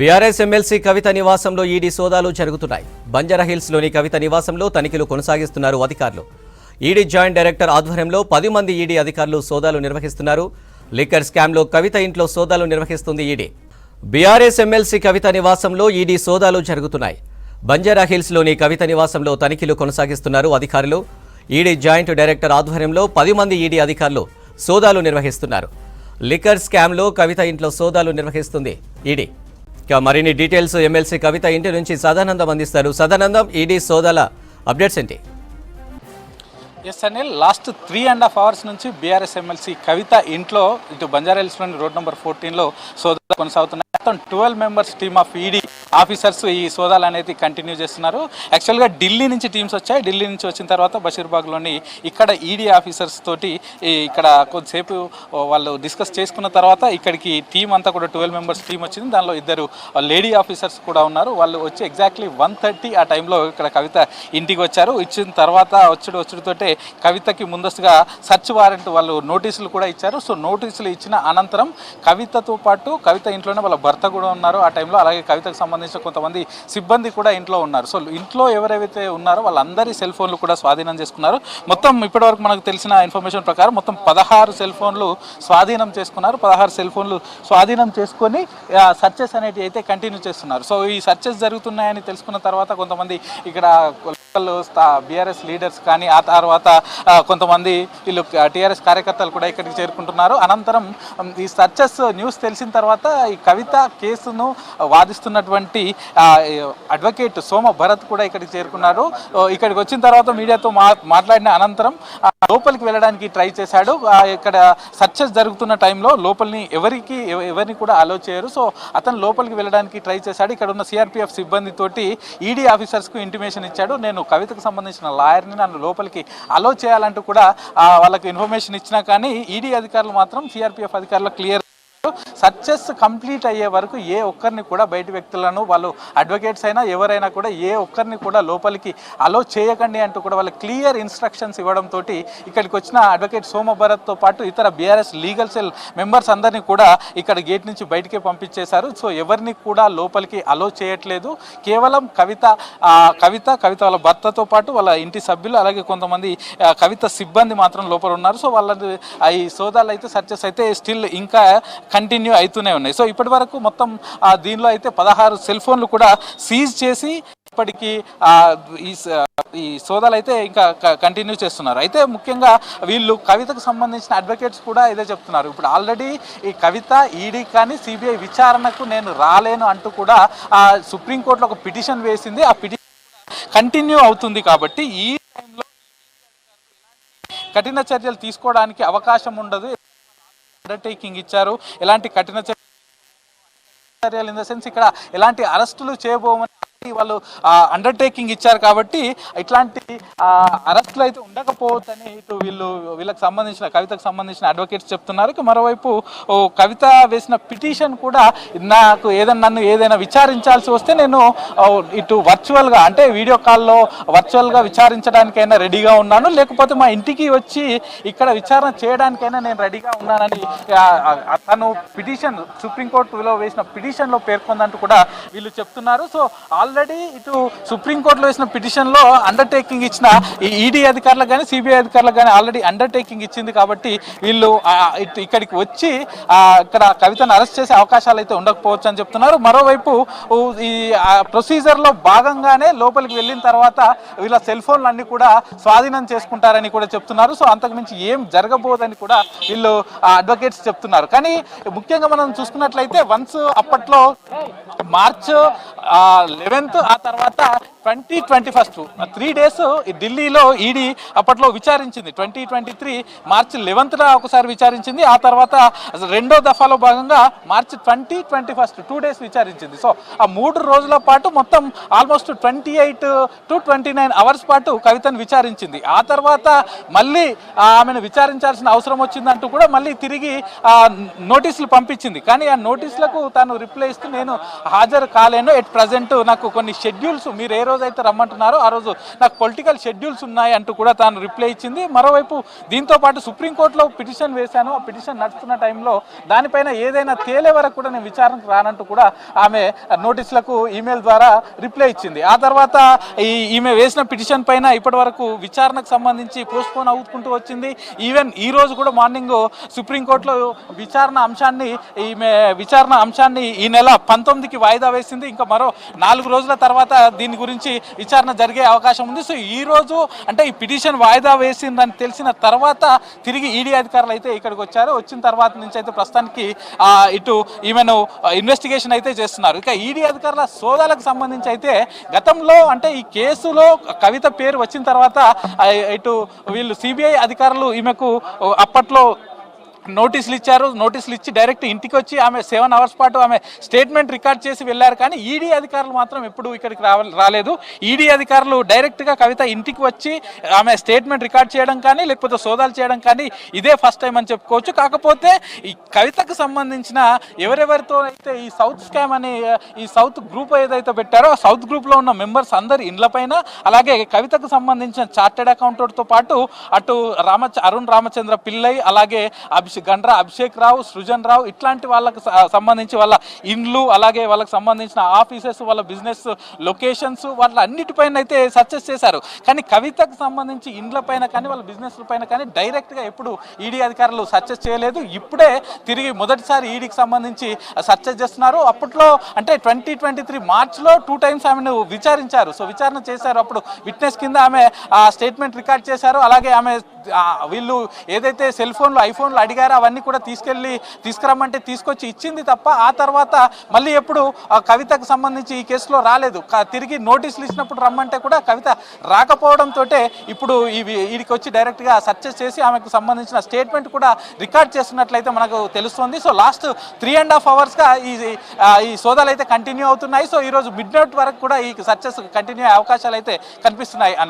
BRS MLC కవిత నివాసంలో ED సోదాలు జరుగుతున్నాయి. బంజారాహిల్స్లోని కవిత నివాసంలో తనిఖీలు కొనసాగిస్తున్నారు అధికారులు. ఈడీ జాయింట్ డైరెక్టర్ ఆధ్వర్యంలో పది మంది ఈడీ అధికారులు సోదాలు నిర్వహిస్తున్నారు. లిక్కర్ స్కామ్లో కవిత ఇంట్లో సోదాలు నిర్వహిస్తుంది ఈడీ. బీఆర్ఎస్ ఎమ్మెల్సీ కవిత నివాసంలో ఈడీ సోదాలు జరుగుతున్నాయి. బంజారాహిల్స్లోని కవిత నివాసంలో తనిఖీలు కొనసాగిస్తున్నారు అధికారులు. ఈడీ జాయింట్ డైరెక్టర్ ఆధ్వర్యంలో పది మంది ఈడీ అధికారులు సోదాలు నిర్వహిస్తున్నారు. లిక్కర్ స్కామ్లో కవిత ఇంట్లో సోదాలు నిర్వహిస్తుంది ఈడీ. ఇక మరిన్ని డీటెయిల్స్ ఎమ్మెల్సీ కవిత ఇంటి నుంచి సదానందం అందిస్తారు. సదానందం ఈడీ సోదల అప్డేట్స్ ఏంటి? Yes Anil last three and half hours నుంచి బీఆర్ఎస్ ఎమ్మెల్సీ కవిత ఇంట్లో ఇటు బంజారాహిల్స్లోని రోడ్ నెంబర్ ఫోర్టీన్లో సోదాలు కొనసాగుతున్నాయి. మొత్తం twelve members team of ED officers ఈ సోదాలు అనేది కంటిన్యూ చేస్తున్నారు. యాక్చువల్గా ఢిల్లీ నుంచి టీమ్స్ వచ్చాయి. ఢిల్లీ నుంచి వచ్చిన తర్వాత బషీర్బాగ్లోని ఇక్కడ ఈడీ ఆఫీసర్స్ తోటి ఇక్కడ కొద్దిసేపు వాళ్ళు డిస్కస్ చేసుకున్న తర్వాత ఇక్కడికి టీం అంతా కూడా ట్వెల్వ్ మెంబర్స్ టీం వచ్చింది. దానిలో ఇద్దరు లేడీ ఆఫీసర్స్ కూడా ఉన్నారు. వాళ్ళు వచ్చి ఎగ్జాక్ట్లీ వన్ థర్టీ ఆ టైంలో ఇక్కడ కవిత ఇంటికి వచ్చారు. ఇచ్చిన తర్వాత వచ్చుడు వచ్చుడుతోటే కవితకి ముందస్తుగా సర్చ్ వారెంట్ వాళ్ళు నోటీసులు కూడా ఇచ్చారు. సో నోటీసులు ఇచ్చిన అనంతరం కవితతో పాటు కవిత ఇంట్లోనే వాళ్ళ భర్త కూడా ఉన్నారు. ఆ టైంలో అలాగే కవితకు సంబంధించిన కొంతమంది సిబ్బంది కూడా ఇంట్లో ఉన్నారు. సో ఇంట్లో ఎవరైతే ఉన్నారో వాళ్ళందరి సెల్ ఫోన్లు కూడా స్వాధీనం చేసుకున్నారు. మొత్తం ఇప్పటివరకు మనకు తెలిసిన ఇన్ఫర్మేషన్ ప్రకారం మొత్తం పదహారు సెల్ ఫోన్లు స్వాధీనం చేసుకున్నారు. పదహారు సెల్ ఫోన్లు స్వాధీనం చేసుకొని సర్చెస్ అనేటివి అయితే కంటిన్యూ చేస్తున్నారు. సో ఈ సర్చెస్ జరుగుతున్నాయని తెలుసుకున్న తర్వాత కొంతమంది ఇక్కడ వాళ్ళు బీఆర్ఎస్ లీడర్స్ కానీ ఆ తర్వాత కొంతమంది వీళ్ళు టీఆర్ఎస్ కార్యకర్తలు కూడా ఇక్కడికి చేరుకుంటున్నారు. అనంతరం ఈ సర్చెస్ న్యూస్ తెలిసిన తర్వాత ఈ కవిత కేసును వాదిస్తున్నటువంటి అడ్వకేట్ సోమ భరత్ కూడా ఇక్కడికి చేరుకున్నారు. ఇక్కడికి వచ్చిన తర్వాత మీడియాతో మా మాట్లాడిన అనంతరం లోపలికి వెళ్ళడానికి ట్రై చేశాడు. ఇక్కడ సర్చెస్ జరుగుతున్న టైంలో లోపలిని ఎవరికి ఎవ- ఎవరిని కూడా అలో చేయరు. సో అతను లోపలికి వెళ్ళడానికి ట్రై చేశాడు. ఇక్కడ ఉన్న సిఆర్పిఎఫ్ సిబ్బందితోటి ఈడీ ఆఫీసర్స్కు ఇంటిమేషన్ ఇచ్చాడు. నేను కవితకు సంబంధించిన లాయర్ని నన్ను లోపలికి అలో చేయాలంటూ కూడా వాళ్ళకి ఇన్ఫర్మేషన్ ఇచ్చినా కానీ ఈడీ అధికారులు మాత్రం సిఆర్పిఎఫ్ అధికారులు క్లియర్ సర్చెస్ కంప్లీట్ అయ్యే వరకు ఏ ఒక్కరిని కూడా బయట వ్యక్తులను వాళ్ళు అడ్వకేట్స్ అయినా ఎవరైనా కూడా ఏ ఒక్కరిని కూడా లోపలికి అలో చేయకండి అంటూ కూడా వాళ్ళు క్లియర్ ఇన్స్ట్రక్షన్స్ ఇవ్వడంతో ఇక్కడికి వచ్చిన అడ్వకేట్ సోమభరత్తో పాటు ఇతర బీఆర్ఎస్ లీగల్ సెల్ మెంబర్స్ అందరినీ కూడా ఇక్కడ గేట్ నుంచి బయటికి పంపించేశారు. సో ఎవరిని కూడా లోపలికి అలో చేయట్లేదు. కేవలం కవిత కవిత కవిత వాళ్ళ భర్తతో పాటు వాళ్ళ ఇంటి సభ్యులు అలాగే కొంతమంది కవిత సిబ్బంది మాత్రం లోపల ఉన్నారు. సో వాళ్ళ ఈ సోదాలు అయితే సర్చెస్ అయితే స్టిల్ ఇంకా కంటిన్యూ అవుతూనే ఉన్నాయి. సో ఇప్పటి వరకు మొత్తం దీనిలో అయితే పదహారు సెల్ ఫోన్లు కూడా సీజ్ చేసి ఇప్పటికీ ఈ ఈ సోదాలు అయితే ఇంకా కంటిన్యూ చేస్తున్నారు. అయితే ముఖ్యంగా వీళ్ళు కవితకు సంబంధించిన అడ్వకేట్స్ కూడా ఇదే చెప్తున్నారు. ఇప్పుడు ఆల్రెడీ ఈ కవిత ఈడీ కానీ సిబిఐ విచారణకు నేను రాలేను అంటూ కూడా ఆ సుప్రీంకోర్టులో ఒక పిటిషన్ వేసింది. ఆ పిటిషన్ కంటిన్యూ అవుతుంది కాబట్టి ఈ టైంలో కఠిన చర్యలు తీసుకోవడానికి అవకాశం ఉండదు. అండర్టేకింగ్ ఇచ్చారు. ఎలాంటి కఠిన చర్యలు ఇన్ ద సెన్స్ ఇక్కడ ఎలాంటి అరెస్టులు చేయబోమని వాళ్ళు అండర్టేకింగ్ ఇచ్చారు కాబట్టి ఇట్లాంటి ఆ, అరెస్టులు అయితే ఉండకపోవచ్చని ఇటు వీళ్ళు వీళ్ళకి సంబంధించిన కవితకు సంబంధించిన అడ్వకేట్స్ చెప్తున్నారు. మరోవైపు ఓ కవిత వేసిన పిటిషన్ కూడా నాకు ఏదైనా నన్ను ఏదైనా విచారించాల్సి వస్తే నేను ఇటు వర్చువల్గా అంటే వీడియో కాల్లో వర్చువల్గా విచారించడానికైనా రెడీగా ఉన్నాను. లేకపోతే మా ఇంటికి వచ్చి ఇక్కడ విచారణ చేయడానికైనా నేను రెడీగా ఉన్నానని తను పిటిషన్ సుప్రీంకోర్టులో వేసిన పిటిషన్లో పేర్కొందంటూ కూడా వీళ్ళు చెప్తున్నారు. సో ఆల్ ఆల్రెడీ ఇటు సుప్రీంకోర్టులో వేసిన పిటిషన్లో అండర్టేకింగ్ ఇచ్చిన ఈడీ అధికారులకు కానీ సిబిఐ అధికారులకు కానీ ఆల్రెడీ అండర్టేకింగ్ ఇచ్చింది కాబట్టి వీళ్ళు ఇక్కడికి వచ్చి ఇక్కడ కవితను అరెస్ట్ చేసే అవకాశాలు అయితే ఉండకపోవచ్చు అని చెప్తున్నారు. మరోవైపు ఈ ప్రొసీజర్లో భాగంగానే లోపలికి వెళ్ళిన తర్వాత వీళ్ళ సెల్ ఫోన్లు అన్ని కూడా స్వాధీనం చేసుకుంటారని కూడా చెప్తున్నారు. సో అంతకుమించి ఏం జరగబోదని కూడా వీళ్ళు అడ్వకేట్స్ చెప్తున్నారు. కానీ ముఖ్యంగా మనం చూసుకున్నట్లయితే వన్స్ అప్పట్లో మార్చ్ లెవెన్ లెవెన్త్ ఆ తర్వాత twenty twenty first. Three days ఢిల్లీలో ఈడీ అప్పట్లో విచారించింది. ట్వంటీ ట్వంటీ త్రీ మార్చి లెవెన్త్న ఒకసారి విచారించింది. ఆ తర్వాత రెండో దఫాలో భాగంగా March twenty twenty first two days విచారించింది. So ఆ మూడు రోజుల పాటు మొత్తం almost twenty eight to twenty nine hours పాటు కవితను విచారించింది. ఆ తర్వాత మళ్ళీ ఆమెను విచారించాల్సిన అవసరం వచ్చిందంటూ కూడా మళ్ళీ తిరిగి నోటీసులు పంపించింది. కానీ ఆ నోటీసులకు తాను రిప్లై ఇస్తూ నేను హాజరు కాలేను. ఎట్ ప్రజెంట్ నాకు కొన్ని షెడ్యూల్స్ మీరు ఏ రోజు అయితే రమ్మంటున్నారో. ఆ రోజు నాకు పొలిటికల్ షెడ్యూల్స్ ఉన్నాయి అంటూ కూడా తాను రిప్లై ఇచ్చింది. మరోవైపు దీంతో పాటు సుప్రీంకోర్టులో పిటిషన్ వేశాను. ఆ పిటిషన్ నడుస్తున్న టైంలో దానిపైన ఏదైనా తేలే వరకు కూడా నేను విచారణకు రానంటూ కూడా ఆమె నోటీసులకు ఈమెయిల్ ద్వారా రిప్లై ఇచ్చింది. ఆ తర్వాత ఈ ఈమె వేసిన పిటిషన్ పైన ఇప్పటి వరకు విచారణకు సంబంధించి పోస్ట్పోన్ అవుతుకుంటూ వచ్చింది. ఈవెన్ ఈ రోజు కూడా మార్నింగ్ సుప్రీంకోర్టులో విచారణ అంశాన్ని ఈమె విచారణ అంశాన్ని ఈ నెల పంతొమ్మిదికి వాయిదా వేసింది. ఇంకా మరో నాలుగు రోజుల తర్వాత దీని గురించి విచారణ జరిగే అవకాశం ఉంది. సో ఈ రోజు అంటే ఈ పిటిషన్ వాయిదా వేసిందని తెలిసిన తర్వాత తిరిగి ఈడీ అధికారులు అయితే ఇక్కడికి వచ్చారు. వచ్చిన తర్వాత నుంచి అయితే ప్రస్తుతానికి ఇటు ఈమెను ఇన్వెస్టిగేషన్ అయితే చేస్తున్నారు. ఇక ఈడీ అధికారుల సోదాలకు సంబంధించి అయితే గతంలో అంటే ఈ కేసులో కవిత పేరు వచ్చిన తర్వాత ఇటు వీళ్ళు సిబిఐ అధికారులు ఈమెకు అప్పట్లో నోటీసులు ఇచ్చారు. నోటీసులు ఇచ్చి డైరెక్ట్ ఇంటికి వచ్చి ఆమె సెవెన్ అవర్స్ పాటు ఆమె స్టేట్మెంట్ రికార్డ్ చేసి వెళ్ళారు. కానీ ఈడీ అధికారులు మాత్రం ఎప్పుడు ఇక్కడికి రావ రాలేదు. ఈడీ అధికారులు డైరెక్ట్గా కవిత ఇంటికి వచ్చి ఆమె స్టేట్మెంట్ రికార్డ్ చేయడం కానీ లేకపోతే సోదాలు చేయడం కానీ ఇదే ఫస్ట్ టైం అని చెప్పుకోవచ్చు. కాకపోతే ఈ కవితకు సంబంధించిన ఎవరెవరితో అయితే ఈ సౌత్ స్కామ్ అనే ఈ సౌత్ గ్రూప్ ఏదైతే పెట్టారో ఆ సౌత్ గ్రూప్లో ఉన్న మెంబర్స్ అందరి ఇండ్లపైన అలాగే కవితకు సంబంధించిన చార్టెడ్ అకౌంటెంట్తో పాటు అటు రామ అరుణ్ రామచంద్ర పిల్లై అలాగే అభిషేక్ గండ్రా అభిషేక్ రావు సృజన్ రావు ఇట్లాంటి వాళ్ళకి సంబంధించి వాళ్ళ ఇండ్లు అలాగే వాళ్ళకి సంబంధించిన ఆఫీసెస్ వాళ్ళ బిజినెస్ లొకేషన్స్ వాళ్ళ అన్నిటిపైన అయితే సక్సెస్ చేశారు. కానీ కవితకు సంబంధించి ఇండ్ల పైన కానీ వాళ్ళ బిజినెస్ పైన కానీ డైరెక్ట్గా ఎప్పుడు ఈడీ అధికారులు సక్సెస్ చేయలేదు. ఇప్పుడే తిరిగి మొదటిసారి ఈడీకి సంబంధించి సక్సెస్ చేస్తున్నారు. అప్పట్లో అంటే ట్వంటీ ట్వంటీ త్రీ మార్చ్లో టూ టైమ్స్ ఆమెను విచారించారు. సో విచారణ చేశారు. అప్పుడు విట్నెస్ కింద ఆమె ఆ స్టేట్మెంట్ రికార్డ్ చేశారు. అలాగే ఆమె వీళ్ళు ఏదైతే సెల్ ఫోన్లు ఐఫోన్లు అడిగారు అవన్నీ కూడా తీసుకెళ్ళి తీసుకురమ్మంటే తీసుకొచ్చి ఇచ్చింది తప్ప ఆ తర్వాత మళ్ళీ ఎప్పుడు ఆ కవితకు సంబంధించి ఈ కేసులో రాలేదు. తిరిగి నోటీసులు ఇచ్చినప్పుడు రమ్మంటే కూడా కవిత రాకపోవడంతో ఇప్పుడు ఇవి వీడికి వచ్చి డైరెక్ట్గా సర్చెస్ చేసి ఆమెకు సంబంధించిన స్టేట్మెంట్ కూడా రికార్డ్ చేస్తున్నట్లయితే మనకు తెలుస్తుంది. So last three and half అవర్స్గా ఈ ఈ సోదాలు అయితే కంటిన్యూ అవుతున్నాయి. సో ఈరోజు మిడ్ నైట్ వరకు కూడా ఈ సర్చెస్ కంటిన్యూ అయ్యే అవకాశాలు అయితే కనిపిస్తున్నాయి అని